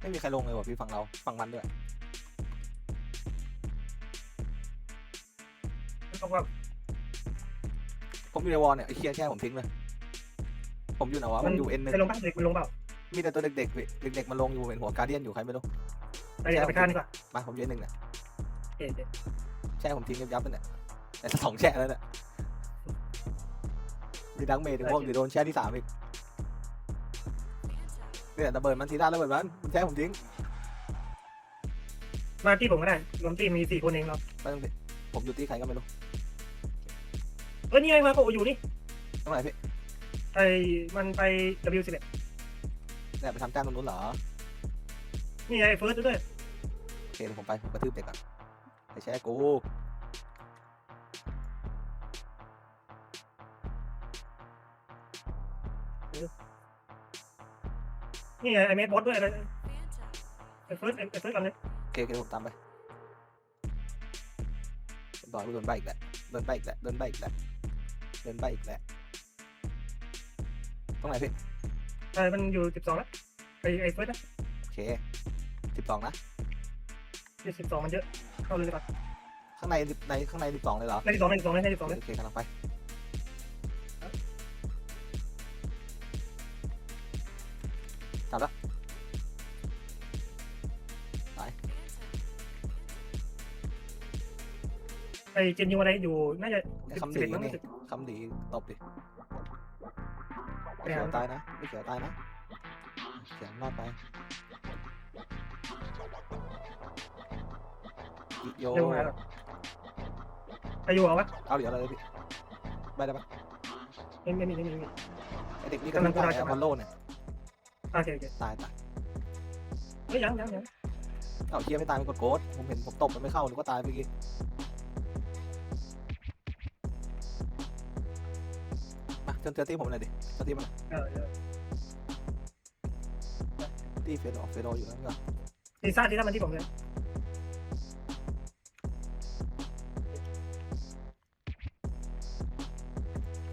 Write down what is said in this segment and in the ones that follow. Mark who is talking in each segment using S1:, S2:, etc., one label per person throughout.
S1: ไม่มีใครลงเลยว่ะพี่ฝั่งเราฝั่งมันด้วย
S2: ต้องว่า
S1: ผมอยู่ในวอลเนี่ยไอ้เคียแค่ผมทิ้งเลย ผมอยู่ไหนวะผมอยู่เอ็นหนึ่ง
S2: ไปลงบ้างเด็กมันลงเปล่า
S1: มีแต่ตัวเด็กๆพี่เด็กๆมันลงอยู่เห็นหัวการเดียนอยู่ใครไม่รู้
S2: ไปเดี๋ยวไปฆ่าดีกว่า
S1: มาผมอยู่ N หนึ่งเนี่ย
S2: เอ๊ะเอ๊ะ
S1: แช่ผมทิ้งยับๆไปเนี่ยแต่สองแช่แล้วเนี่ยมีดังเมย์ถึงพวกหรือโดนแช่ที่สามอีกเนี่ยระเบิดมันทีด้านระเบิดมันมันแช่ผมทิ้ง
S2: มาที่ผมก็ได้รวมทีมมีสี่คนเองเรา
S1: ไม่ต้องดิผมอยู่ที่ใครก็ไม่รู้
S2: เออนี่ไงมาโกอยู่นี่
S1: ตรงไหนพี่
S2: ไอมันไป W11
S1: เนี่ยไปทำจ้างตรงนู้นเหรอ
S2: นี่ไงเฟิร์สด้วย
S1: โอเคเดี๋ยวผมไปผมกระทืบเด็กก่อน ไปแช่กู
S2: นี่ไงไอเมสบอสด้วยอะไรไอเฟิร์สไอเฟิร์สกันเลย
S1: โอเคโอเคผมตามไปโดนโดนใบอีกแหละโดนใบอีกแหละโดนใบอีกแหละโดนใบอีกแหละตรงไหนพี่
S2: ไอมันอยู่12แล้วไอไอเฟิร์สนะ
S1: โอเคสิบสองนะ
S2: 12มันเยอะ เข้าเลยดีกว่า
S1: ข้างในในข้างในสิบสองเลยเหรอ
S2: ใน12ใน12ใน12เลย
S1: โอเคกำลังไปจับแล้ว
S2: ไอเจนยูอะไรอยู่ น่าจะ
S1: ไอ้คำดี
S2: 11มั้ง
S1: นี่คำดีตบดิ
S2: ไป
S1: ไม่
S2: หา
S1: เขียวตายนะไม่เขียวตายนะเขียวรอดไป โย
S2: เร็วมาแล้วไอยูเอาวะ
S1: เอาเหลียวอะไรเลยพี่ไปได้ปะ
S2: ไม่ไม่มีไม่มีไม่มี
S1: ไอเด็กนี่ก็
S2: กำลัง
S1: ตาย
S2: กำลัง
S1: อะบอลโลเนี่ย
S2: โอเคโอเค
S1: ตายตาย
S2: เฮ้ยยังยังยัง
S1: เอาเคียไม่ตายไม่กดโกดผมเห็นผมตบมันไม่เข้าหรือว่าตายเมื่อกี้มาเจอเจอตีผมหน่อยดิเจอตีมันหน่อย
S2: เออเออ
S1: ตีเฟโดเฟโดอยู่นั่นก็
S2: ซีซ่าที่ทำมันที่ผมเลย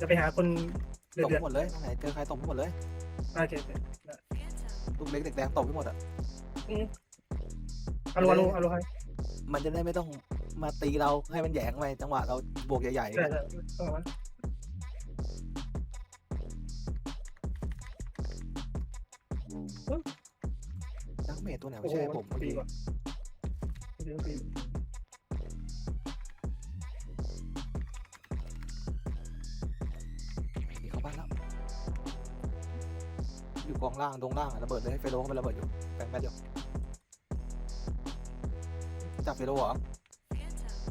S2: จะไปหาคนเดื
S1: ต
S2: อบด
S1: ไปหมดเลยตรงไหนเจอใครตบไปหมดเลย
S2: ๆโอเคโอเค
S1: ลูกเล็กเด็กแดงตบไปหมดอะ
S2: อารูอารูอารูให้
S1: มันจะได้ไม่ต้องมาตีเราให้มันแหยงไปจังหวะเราบวกใหญ่
S2: ใช่ใช่ต้องเอาไว้
S1: ๆนักเมทตัวไหนไม่ใช่ผมเมื่อ
S2: ปี
S1: กี้
S2: กว่าปีกว่า
S1: อยู่กองล่างตรงล่างอะระเบิดเลยให้เฟโรเข้าไประเบิดอยู่แบงแมทอยู่จับเฟโรเหรอ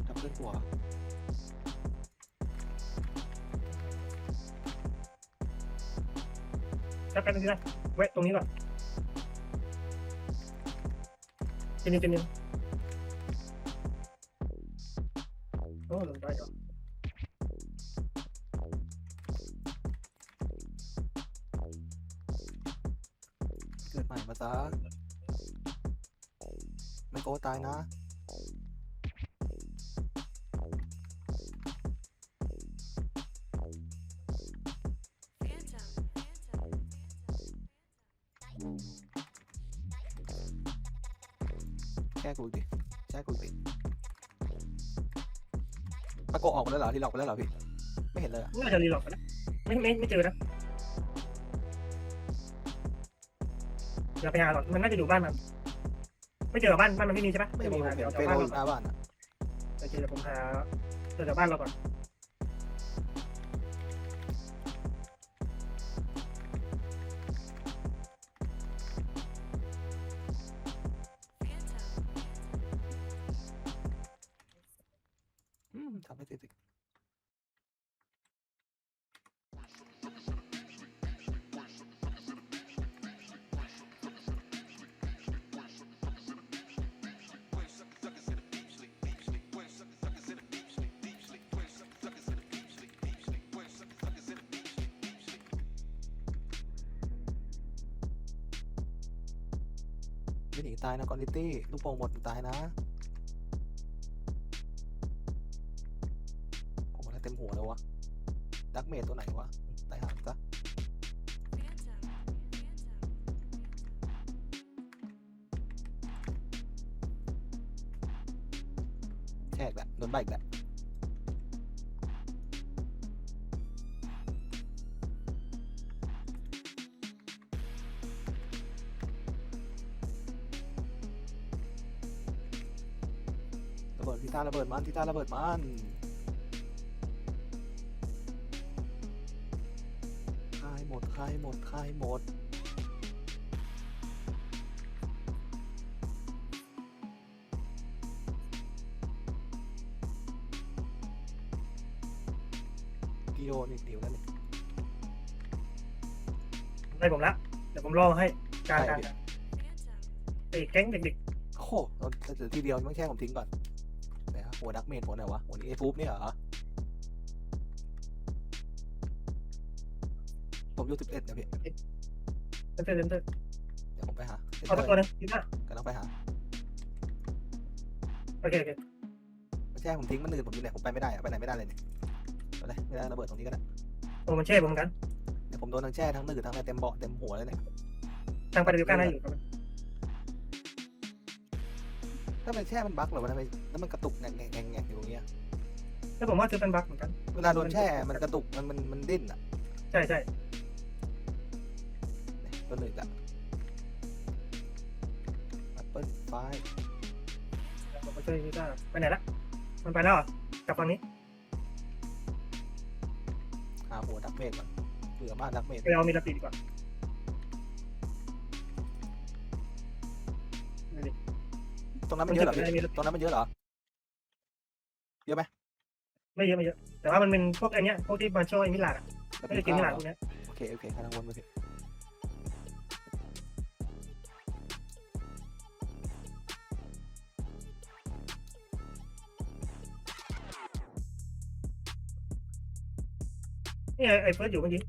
S1: จับเพื่อนกูเหรอ
S2: แป๊บแป๊บนึงนะเว้ตรงนี้ก่อนเจนินเจนิน
S1: แช่กูอีกดิแช่กูอีกดิปะโกะออกมาแล้วเหรอที่หลอกไปแล้วเหรอพี่ ไม่เห็นเลยอะ
S2: น่าจะรีหลอกกันนะไม่ไม่ไม่เจอนะอย่าไปหาหรอกมันน่าจะอยู่บ้านมัน ไม่เจอบ้านบ้านมันไม่มีใช่ปะ
S1: ไม่มีผม
S2: เดี๋
S1: เห็
S2: ยวน
S1: เฟ
S2: เดี๋ยว
S1: โร
S2: บ้าน
S1: อยู่หน้าบ้านอะ
S2: โอเคเดี๋ยวผมหาเดี๋ยวบ้านเราก่อน
S1: ทำไม่ติดไม่หนีตายนะกอนิตี้ลูกโป่งหมดตายนะ ระเบิดพิต้าระเบิดมันพิต้าระเบิดมันคายหมดคายหมดคายหมดกิโลนี่เดี๋ยวนั่นเลย
S2: ได้ผมละ เดี๋ยวผมรอให้การ
S1: ใช่
S2: การ
S1: พี่
S2: ไอ้แก๊งเด็ก
S1: โอ้โหเราเหลือทีเดียวไม่แช่ผมทิ้งก่อนไหนครับหัวดักเมนหัวไหนวะหัวนี้ไอ้ฟูบเนี่ยเหรอผมอยู่สิบเอ็ดนะพี่
S2: ๆเซนเตอร์เซนเตอร์
S1: เดี๋ยวผมไปหา
S2: เอาสักตัวหนึงคิดว่ากำ
S1: ลังไปหา
S2: โอเคโอเค
S1: ไม่แช่ผมทิ้งมันหนืดผมอยู่ไหนผมไปไม่ได้อะไปไหนไม่ได้เลยเนี่ยไปเลยไม่ได้ระเบิดตรงนี้ก็ได้
S2: โอ้มันแช่ผมเหมือนกัน
S1: เดี๋ยวผมโดนทั้งแช่ทั้งหนืดทั้งอะไรเต็มเบาะเต็มหัวเลยเนี่ย
S2: ทางไปเดียวกันได้อยู่ครับ
S1: ถ้าเป็นแช่มันบั๊กเหรอวะทำไมแล้วมันกระตุกแงงแงงแงงแงงอยู่ตรงเนี้ย
S2: แล้วผมว่าซื้อเป็นบัคเหมือนกัน
S1: เวลาโดนแช่มันกระตุกมันมันมันดิ้นอะ
S2: ใช่ใช่
S1: เนี่ยตัวหนืดอะแอปเปิลไฟ
S2: เดี๋ยวผมไปช่วยพี่ต้าไปไหนละมันไปแล้วเหรอกลับฝั่งนี้
S1: หาหัวดักเมดก่อนเบื่อมากดักเมด
S2: ไปเอามีลาติดีกว่า
S1: ตรงนั้นมันเยอะเหรอพี่
S2: ไม่เยอะ
S1: ตรงนั้นมันเยอะเหรอ
S2: ไม่เยอะไม่เยอะ แต่ว่ามันเป็นพวกไอเนี้ยพวกที่มาช่วยมิลานอะไม่ได้กินมิลานพวกเนี้ย
S1: โอเคโอเคข้างบนไปพี่
S2: นี่ไอ้ไอ้เฟิร์สอยู่เมื่อกี้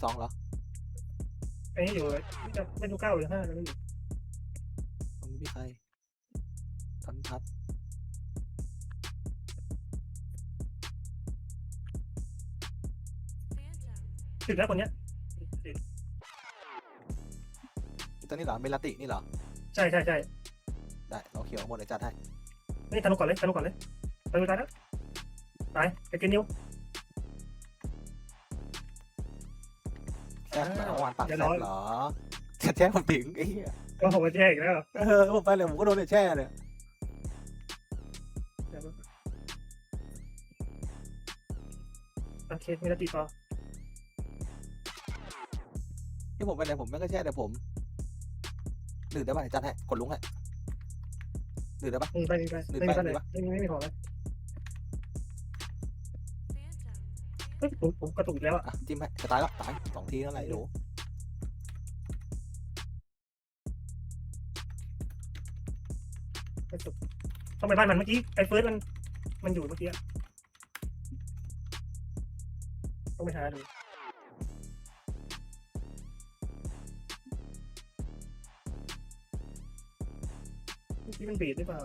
S1: บสองเหรอ
S2: ไอ้นี่อยู่ไม่จะไม่รู้เก้าหรือห้าแล้วไม่อยู่
S1: ตรงนี้มีใครทันทัศน์
S2: ถึงแล้วคนเนี้ย
S1: ตัวนี้เหรอเมลาตินี่เหรอ
S2: ใช่ใช่ใช่
S1: ได้เราเขียวหมดเลยจัดให้
S2: นี่ธนุก่อนเลยธนุก่อนเลยไปดูตายแล้วตายไปกินนิ้ว
S1: แซ่บเหรอ
S2: อ้าว
S1: เมื่อวานปาก
S2: เดี๋ยว
S1: แซ่
S2: ร
S1: บ
S2: อ
S1: เหรอจะแช่ผมถึงไอ้เหี้ย
S2: ก็ผมมาแช่อีกแล้ว
S1: เออผมไปเลยผมก็โดนเนี่ยแช่เลย
S2: โอเคมีลาติต่อ
S1: ที่ผมไปเลยผมไม่ก็แช่แต่ผมดื่มได้ป่ะเดี๋ยวจัดให้กดลุงให้ดื่มได้ป่ะ
S2: มีไปมีไปไม่มีไปเลยไม่มีไม่มีของเลย เฮ้ยผมผมกระตุกอีกแล้วอะ
S1: อะจิ้มให้จะตายแล้วตายสองทีนั่นแหละไอ้หนู
S2: กระตุกต้องไปบ้านมันเมื่อกี้ไอ้เฟิร์สมันมันอยู่เมื่อกี้อะต้องไปหาดูเมื่อกี้มันบีดหรือเปล่า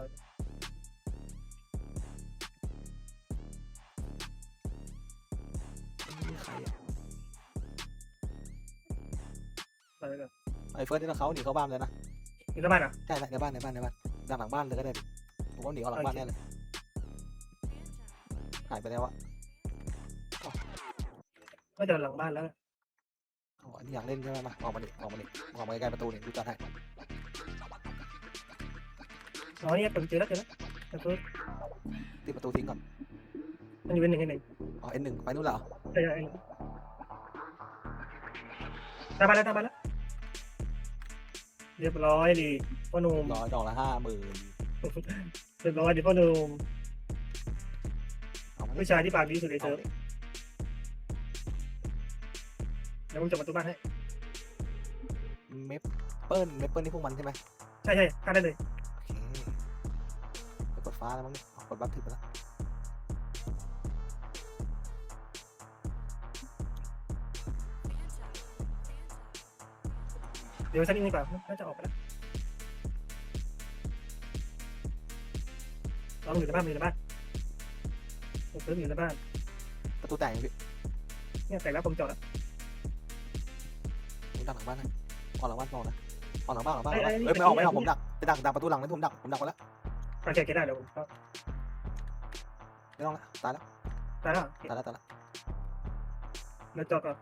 S1: อะ
S2: ไรกัน
S1: ไอ้เฟิร์สที่เขาหนีเข้าบ้านเลยนะ
S2: มีแล้วบ้านอะ
S1: ใช่ในบ้านในบ้านในบ้านด้านหลังบ้านเลยก็ได้ผมว่าหนีออกหลังบ้านแน่เลยหายไปแล้วอะ
S2: ก็จะหลังบ้านแล้ว
S1: อ๋ออันนี้อยากเล่นใช่ไหมมาออกมาดิออกมาดิออกมาใกล้ๆประตูนี่ดูจัดให้
S2: อ๋อเนี่ยผมเจอแล้วเจอแล้วไอ้เฟิร์ส
S1: ติดประตูทิ้งก่อน
S2: มันอยู่เป็นหนึ่งในหนึ่ง
S1: อ๋อเอ็นหนึ่งไปนู่นเหรอ
S2: ใช่ใช่ตามมาแล้วตามมาแล้ว เรียบร้อยดีพ่อหนุ่ม
S1: ร้อยดอกละห้าหมื่น
S2: เรียบร้อยดีพ่อหนุ่ม
S1: เอามา
S2: ผู้ชายที่ปากดีสุดใน
S1: เอา
S2: เซิร์ฟ
S1: ดิ
S2: เดี๋ยวผมจะประตูบ้านให้
S1: เมปเปิลเมปเปิลนี่พวกมันใช่ไหม
S2: ใช่ใช่ฆ่าได้เลย
S1: โอเคไปกดฟ้าแล้วมั้งเนี่ยอ๋อกดบัฟถึงไปแล้ว
S2: ดี๋ยวสักนิดนึงก่อนน่าจะออกไปแล้วต้องอยู่ในบ้านอยู่ในบ้านผมเพิ่มอยู่ในบ้าน
S1: ประตูแตกอยู่พี่
S2: เนี่ยแต่แล้วผมจอดแล้ว
S1: ผมดักหลังบ้านนะออกหลังบ้านมองนะออกหลังบ้านหลังบ้าน
S2: เอ้
S1: หลั
S2: ย
S1: งบ้าน
S2: เอ้ย
S1: เอ้ยไม่ออก
S2: เอ้ย
S1: ไม่ออกผมดักไปดักดักประตูหลังนี่ผมดักผมดักไว้แล้ว
S2: โอเคโอเคได้เดี๋ยวผมก็
S1: ไม่ต้องละตายแล้ว
S2: ได้แล้ว
S1: ตายแล้วตายแล้ว
S2: เดี๋ยวจอดก่อน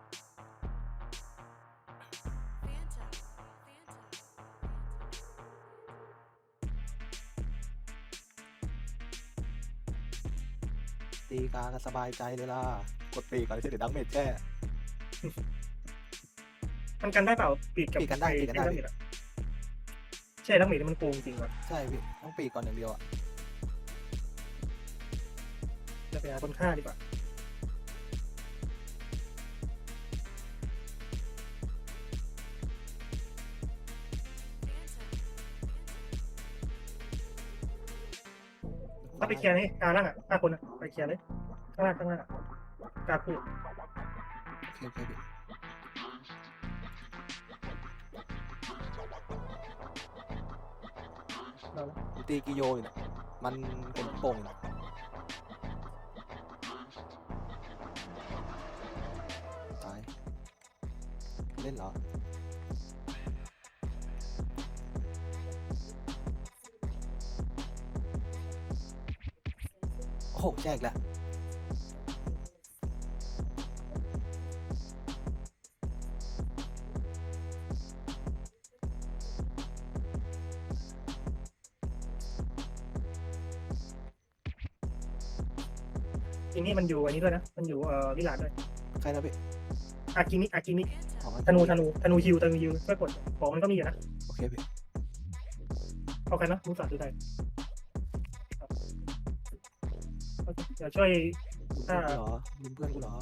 S1: ตีกาก็สบายใจเลยล่ะ กดปีกก่อนที่จะเดี๋ยวดักเมจแช่
S2: มันกันได้เปล่าปีกกับ
S1: ปีกกันได้
S2: อ้
S1: ปีกกันได้
S2: ที่อะใช่ทั้งหมีมันโกงจริงว่ะ
S1: ใช่พี่ต้องปีกก่อนอย่างเดียวอะ
S2: จะไปหาคนฆ่าดีกว่า ถ้าไปเคลียร์นี่กลางล่างอะฆ่าคนอะไปเคลียร์เลยข้างล่างข้างล่างอะกลางคู่
S1: โอเคโอเคพี่ผมตีกิโยอยู่เนี่ยมันเป็นโป่งอยู่เนี่ยตายเล่นเหรอ โอ้โหแจกแล้ว
S2: ทีนี้มันอยู่อันนี้ด้วยนะ มันอยู่เอ่อวิลาดด้วย
S1: ใครนะพี่
S2: อากิมิอากิมิ
S1: อ๋อ
S2: ธนูธนูธนูฮิวธนูฮิวช่วยกดของมันก็มีอยู่นะ
S1: โอเคพี่
S2: เอาใครนะมูสัตว์ดูได้ ดี๋ยวช่วย
S1: ลืมเพื่อนกูเหรอลืมเพื่อนกูเหรอ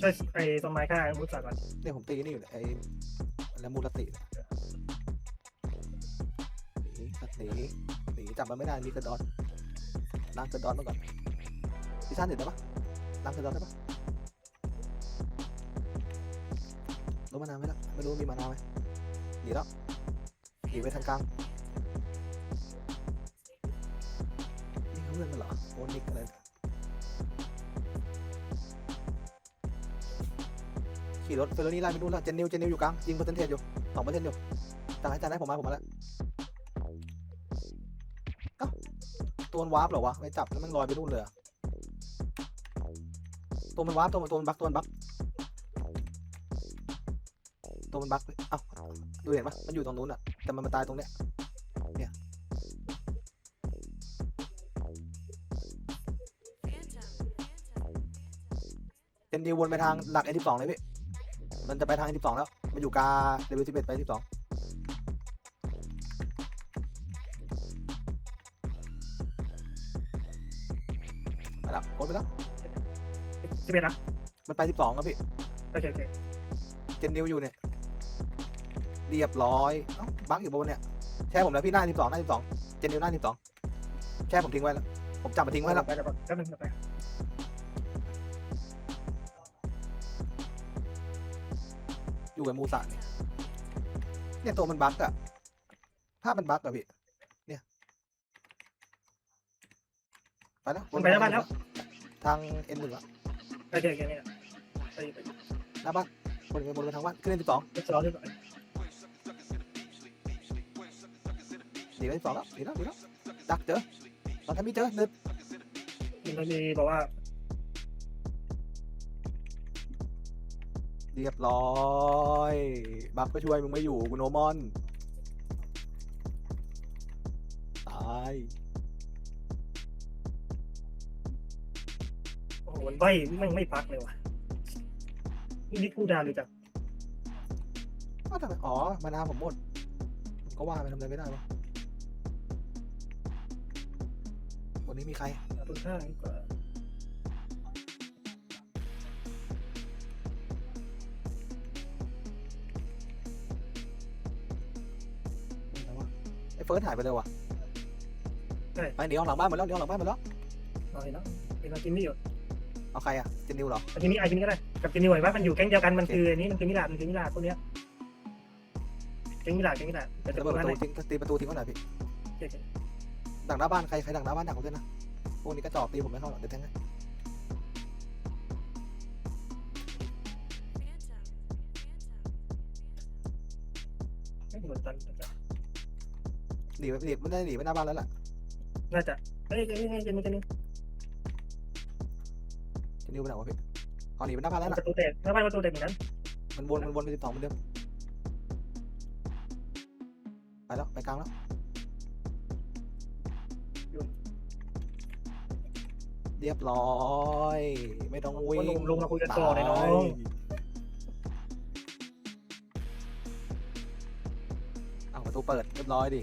S2: ช่วยไอ้ต้นไม้ฆ่ามูสัตว์ก่อน
S1: เนี่ยผมตีนี่อยู่เนี่ยไอ้แล้วมูลติเนี่ยหนีหนีหนีจับมันไม่ได้มีกระดอนล้างกระดอนมาก่อนพี่ชานเห็นได้ปะล้างกระดอนได้ปะลงมานานไหมล่ะไม่รู้มีมานานไหมหนีแล้วหนีไปทางกลาง เขาเพื่อนกันเหรอโอนิกอะไรขี่รถเฟอร์รารี่ไล่ไปนู่นแล้วเจนนิวเจนนิวอยู่กลางยิงเปอร์เซ็นเทจอยู่สองเปอร์เซ็นต์อยู่จานให้จานให้ผมมาผมมาแล้วเอ้าตัวมันวาร์ปเหรอวะไม่จับแล้วมันลอยไปนู่นเลยอะตัวมันวาร์ปตัวมันตัวมันบักตัวมันบักตัวมันบักเอ้าดูเห็นปะมันอยู่ตรงนู้นอะแต่มันมาตายตรงเนี้ย เจนนิววนไปทางหลัก N12 เลยพี่ มันจะไปทาง N12 แล้ว มันอยู่กาเลเวล11ไป12ไปแล้วกดไปแล้ว
S2: สิบเอ็ดนะ
S1: มันไป12ครับพี่
S2: โอเคโอเค
S1: เจนนิวอยู่เนี่ย เรียบร้อยเอ้าบั๊กอยู่บนเนี่ย แช่ผมแล้วพี่หน้า12หน้า12เจนนิวหน้า12แช่ผมทิ้งไว้แล้ว ผมจับมาทิ้งไว้แล้ว
S2: ไปเดี๋ยวก่อนแป๊บนึงเดี๋ยวไอ
S1: ยู่กับมูสะเนี่ยเนี่ยตัวมันบั๊กอะภาพมันบั๊กอะพี่เนี่ยไปแล้ว
S2: มันไปแล้วบ้านแล้ว
S1: ทาง N1 ละ
S2: โอเคโอเคเนี่ยไปไป
S1: หน้าบ้านบนไปบนไปทางบ้านขึ้น N12
S2: ไปซ้อนด้วยก่อน
S1: หนีไป N12 แล้วหนีแล้วหนีแล้วดักเจอตอนทำไม่เจอนึด
S2: มันมีบอกว่า
S1: เรียบร้อย บัฟก็ช่วยมึงไม่อยู่กูโนมอน ตาย
S2: โอ้โหมันใบไม่ไม่พักเลยว่ะนี่นี่กูดาวเลยจ้ะ
S1: อ้าวทำไมอ๋อมานาผมหมดก็ว่าไปทำอะไรไม่ได้วะวันนี้มีใคร
S2: เอาตัวข้างดีกว่า
S1: ฟิร์สหายไปเลยวะไปหนีออกหลังบ้านหมดแล้วหนีออกหลังบ้านหมดแล้ว
S2: เอาเห็นแล้วเห็นแล้วกินนี่อยู่
S1: เอาใครอะเจนนิวเหรอ
S2: อากินนี่อากินนี่ก็ได้กับกินนี่ไหวว่ามันอยู่แก๊งเดียวกันมันคืออันนี้มันคือมิลาดมันคือมิลาดพวกเนี้ยแก๊งมิลาดแก๊งมิลาดเดี๋ยวจะ
S1: ระ
S2: เปิ
S1: เบิ
S2: ด
S1: ดป
S2: ร้าน
S1: ระ
S2: ไหน
S1: ตูทิ้งตีประตูทิ้งไว้หน่อยพี่
S2: โอเคโอเค
S1: ดักหน้าบ้านใครใครดักหน้าบ้านดักผมด้วยนะพวกนี้ก็จอบตีผมไม่เข้าหรอกเดี๋ยวแทงให้
S2: ไม่เหมือนตัน
S1: หนีไปหนีไม่ได้หนีไปหน้าบ้านแล้วล่ะ
S2: น่าจะเฮ้ยเฮ้ยเฮ้ยเจนนี่เจนนี่
S1: จะนิวไปไหนวะพี่เอาหนีไปหน้าบ้านแล้ว
S2: ป
S1: ล่ะ
S2: ระตูแตกหน้าบ้านประตูแตกเหมือนกัน
S1: มันวนมันวนไปสิบสองเหมือนเดิมไปแล้วไปกลางแล้วเรียบร้อย ไม่ต้องวิ่ง
S2: ลงลงมาคุยกันต่อเลยน้อง
S1: เอาประตูเปิดเรียบร้อยดิ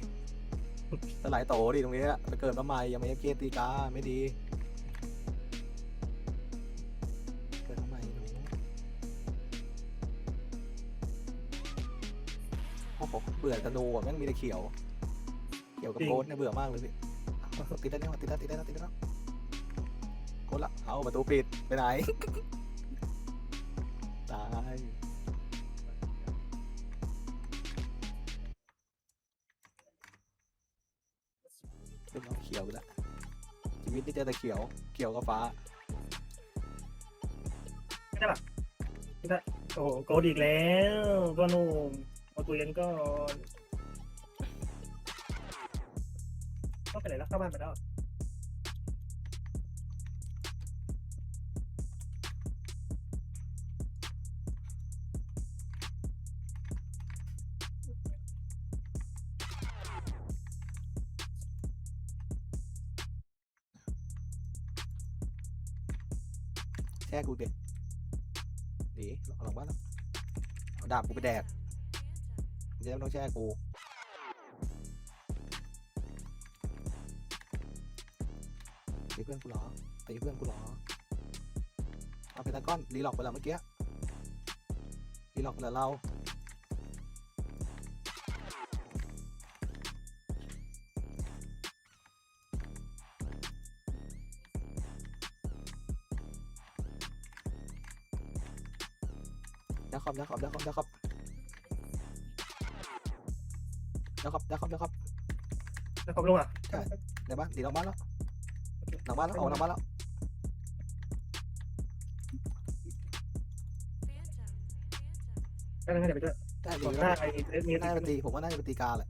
S1: สลายโตดิตรงนี้อะไปเกิดมาใหม่ยังไม่เอฟเกตีกาไม่ดี เกิดมาใหม่หนูโอ้โหเบื่อธนูอะแม่งมีแต่เขียว เขียวกับโกดเนี่ยเบื่อมากเลยพี่เอาติดได้แล้วติดได้ติดได้แล้วติดได้แล้วโกดละเอาประตูปิดไปไหน ตาย พี่เจอแต่เขียว เขียวกับฟ้า
S2: โอ้โหโกดอีกแล้วก็นุ่มมาคุยกันก่อนก็ไปไหนแล้วเข้าบ้านไปแล้ว
S1: แช่กูเด็ดหนีเอาหลังบ้านแล้วเอาดาบกูไปแดกจะได้ไม่ต้องแช่กูตีเพื่อนกูเหรอตีเพื่อนกูเหรอเอาไปตะก้อนรีหลอกไปแล้วเมื่อกี้รีหลอกไปแล้วเรา ยักษ์ขอบยักษ์ขอบยักษ์ขอบยักษ์ขอบยักษ์ขอบยักษ์ขอบยักษ์ขอบ
S2: แล้วผมลงอะ
S1: ในบ้านตีหลังบ้านแล้วหลังบ้านแล้วออกหลังบ้านแล้ว
S2: ก็นั่งเดี๋ยวไปด้วย
S1: ได้ดี
S2: บอกห
S1: แล้
S2: น้าวไอ้เอสมี
S1: น่าจะเป็นตีผมว่าน่าจะเป็นตีกาแหละ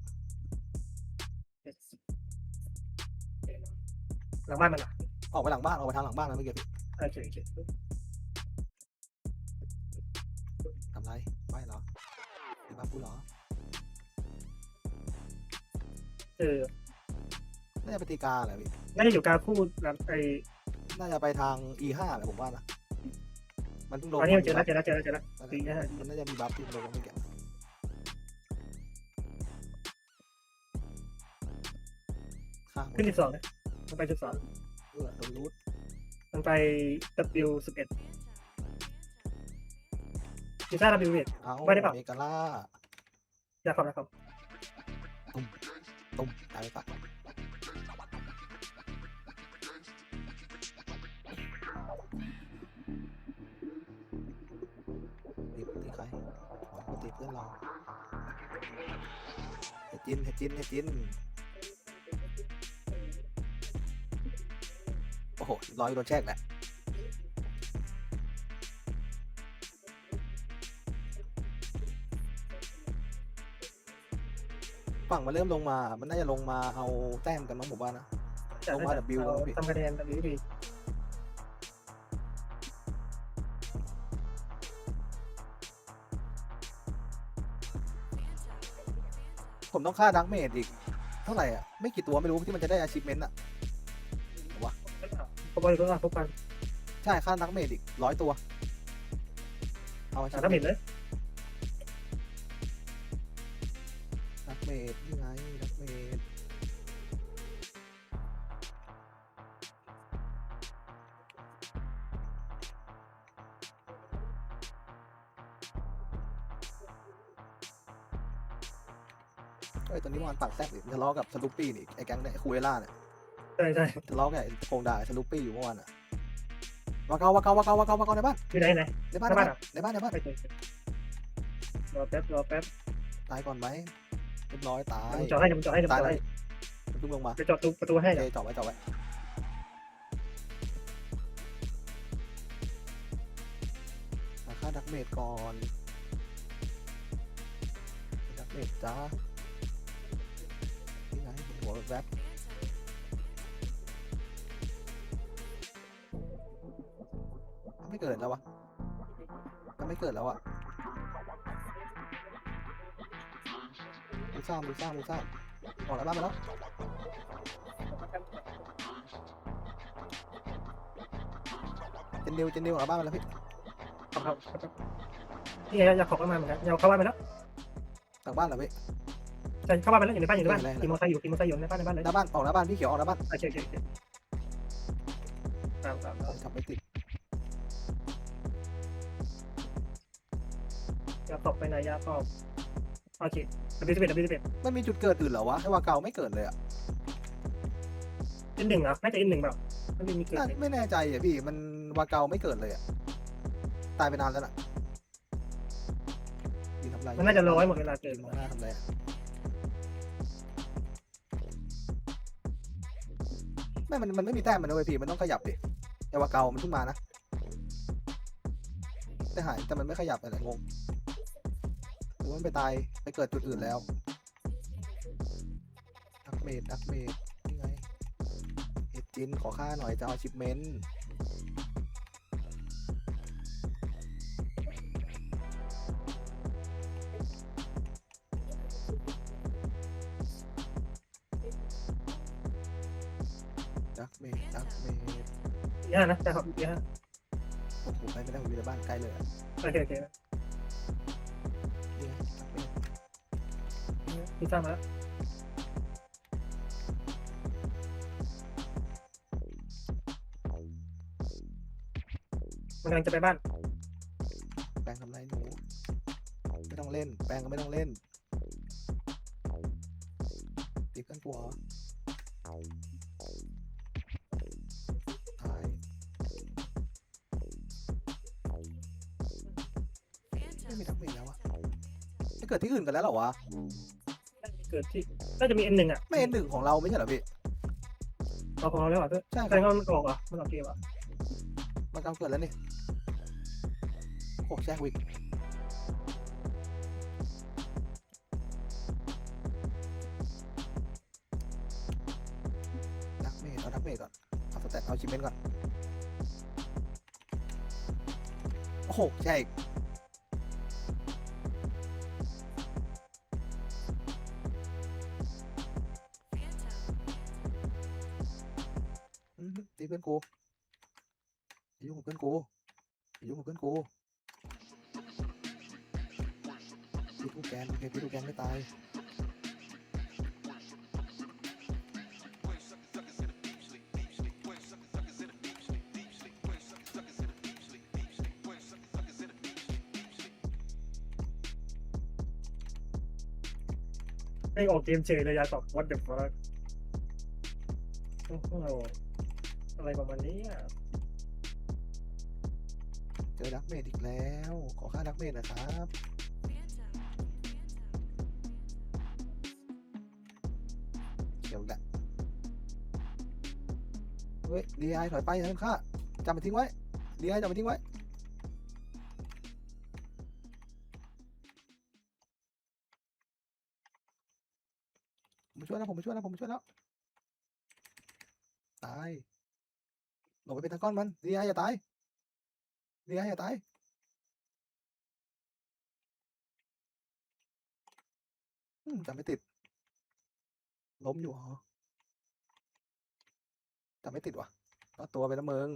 S2: หลังบ้านมันอะ
S1: ออกไปหลังบ้านออกไปทางหลังบ้านแล้วเมื่อกี้พี่
S2: โอเคโอเค
S1: เออน่าจะเป็นตีกาแหละพี่
S2: น่าจะอยู่กลางคู่แบบไอ้
S1: น่าจะไปทาง E5 แหละผมว่านะมันเพิ่งลง
S2: ตอนนี้เจอแล้วเจอแล้วเจอแล้วเจอแล้ว
S1: มัน
S2: ตีนะ
S1: มันน่าจะมีบัฟที่ลงเมื่อกี้ข้าง
S2: ขึ้นสิบสองนะมันไปสิบสอง
S1: เออโดนรูท
S2: มันไป W สิบเอ็ดพิซซ่า W เอ็ด
S1: เอา
S2: ไม่ได้เปล่า
S1: เมกาล่า
S2: อยากขอบนะครับ
S1: ตุ้มตายไปปะตีตีใครอ๋อกูตีเพื่อนเราเฮดจินเฮดจินเฮดจินโอ้โหร้อยโดนแช่งแหละ ฝั่งมันเริ่มลงมา มันน่าจะลงมาเอาแต้มกันมั้งผมว่านะ
S2: จาก
S1: ลงมา W
S2: เอ
S1: แล้วพี่
S2: ทำคะแนน W ดี
S1: ผมต้องฆ่าดักเมดอีก เท่าไหร่อะ ไม่กี่ตัวไม่รู้ที่มันจะได้ achievement อะ
S2: พบไปก็พบกัน
S1: ใช่ฆ่าดักเมดอีกร้อยตัว เอา
S2: หาถ้าเห็นเลย
S1: มดนี่ไงดักเมดเฮ้ยตอนนี้มันปากแซ่บอีกทะเลาะกับสลูปปี้นี่ไอ้แก๊งเนี่ยคูเอล่าเนี่ย
S2: ใช่ใช่
S1: ทะเลาะกับไอ้โกงด่าสลูปปี้อยู่เมื่อวานอะวาเกาวาเกาวาเกาวาเกาวาเกาในบ้าน
S2: อยู่ไหนไหน
S1: ในบ้าน
S2: ใน
S1: ใน
S2: บ้า
S1: บ้านน ในบ้านในบ้าน
S2: ไปเจอรอแป๊บรอแป๊บ
S1: ตายก่อนไหม เรียบร้อยตาย
S2: ผมจอดให้ผมจอดให้ผมจ
S1: ตาย
S2: อด
S1: แล้ว
S2: ให้
S1: เพิ่งลงมา
S2: จะจอดประตูให้
S1: โอ
S2: เหร
S1: เค
S2: อ
S1: จอดไว้จอดไว้มาค่าดักเมดก่อนดักเมดจ้านี่ไงเห็นหัวแวบๆไม่เกิดแล้ววะก็ไม่เกิดแล้วอะ มูซ่ามูซ่ามูซ่าออกแล้วบ้านมาแล้วเจนนิวเจนนิวออกบ้านมาแล้วพี่
S2: ครับครับครับนี่ไงอยากขอบเข้ามาเหมือนกันอยากเข้าบ้านไปแล้ว
S1: หลังบ้านเหรอพี่
S2: ใช่เข้าบ้านไปแล้วอยู่ในบ้านอยู่ในบ้าน
S1: ไม่เป็นไร
S2: ขี่มอเตอร์ไซค์อยู่ขี่มอเตอร์ไซค์อยู่ในบ้านในบ้านเลย
S1: หน้าบ้านออกหน้าบ้านพี่เขียวออกหน้าบ้าน
S2: โอเคโอเคโอเคครับครับ
S1: ผมทำไม่ติด
S2: อยากตบไปไหนอยากตบโอเค ดับเบิลสิบเอ็ดดับเบิลสิบเอ็ด
S1: ไม่มีจุดเกิดอื่นเหรอวะให้ว่าเกาไม่เกิดเลยอะ
S2: อินหนึ่งอะน่าจะอินหนึ่งเปล่าไม่ได้มีเกิด
S1: น่า
S2: เลย
S1: ไม่แน่ใจอะพี่ มันว่าเกาไม่เกิดเลยอะ ตายไปนานแล้วน่ะพี่ทำไร
S2: มันน่าจะร้อยหมดเวลาเกิด
S1: มันน่าทำไรอะไม่ มัน มันไม่มีแต้มมันนะเว้ยพี่ มันต้องขยับดิแต่ว่าเกามันเพิ่งมานะ แต่หาย แต่มันไม่ขยับอะไรงงหรือว่า มันไปตายไปเกิดจุดอื่นแล้วดักเมดดักเมดนี่ไงเอดจินขอค่าหน่อยจะเอาชิปเมนต์ดักเมดดักเมด
S2: ยี่ห้านะจะขอบยี่ห้า
S1: โอ้โหไปไม่ได้ผมอยู่ในบ้านใกล้เลยอะ
S2: โอเคโอเค สร้างมาแล้วมันกำลังจะไปบ้าน
S1: แปลงทำไรหนูไม่ต้องเล่น แปลงก็ไม่ต้องเล่นตีกันตัวตายไม่มีดักเมดแล้วอะไม่เกิดที่อื่นกันแล้วเหรอวะ
S2: เกิดที่น่าจะมี N หนึ่งอะ
S1: ไม่เอ็นหนึ่งของเราไม่ใช่เหรอพี่
S2: พอพอแล้วอะเพื่อน
S1: ใช่ค
S2: แต่
S1: รับ
S2: ก็มันออกอะมันออกเกมอะ
S1: มันกำลังเกิดแล้วนี่โอ้แจ็ควิกดักเมดเอาดักเมดก่อน เอาสแตทเอาชิปเมนก่อน โอ้โหใช่อีก อตีเพื่อนกูอย่ายุ่งกับเพื่อนกูอย่ายุ่งกับเพื่อนกูพี่ทูแกนโอเคพี่ทูแกนไม่ตาย
S2: ไม่ออกเกมเฉยเลยยาตอบ what the fuck โอ้โห อะไรประมาณนี้อะ
S1: เจอดักเมดอีกแล้ว ขอค่าดักเมดนะครับเขียวแหละเฮ้ยดีไอถอยไปอย่าให้มันฆ่าจำมันทิ้งไว้ดีไอจำมันทิ้งไว้ผมช่วยแล้วผมช่วยแล้วผมช่วยแล้ว ตาย หลบไปเป็นตะก้อนมันดีไออย่าตายดีไออย่าตายอืมจำไม่ติด ล้มอยู่เหรอจำไม่ติดวะตัวไปละเมึง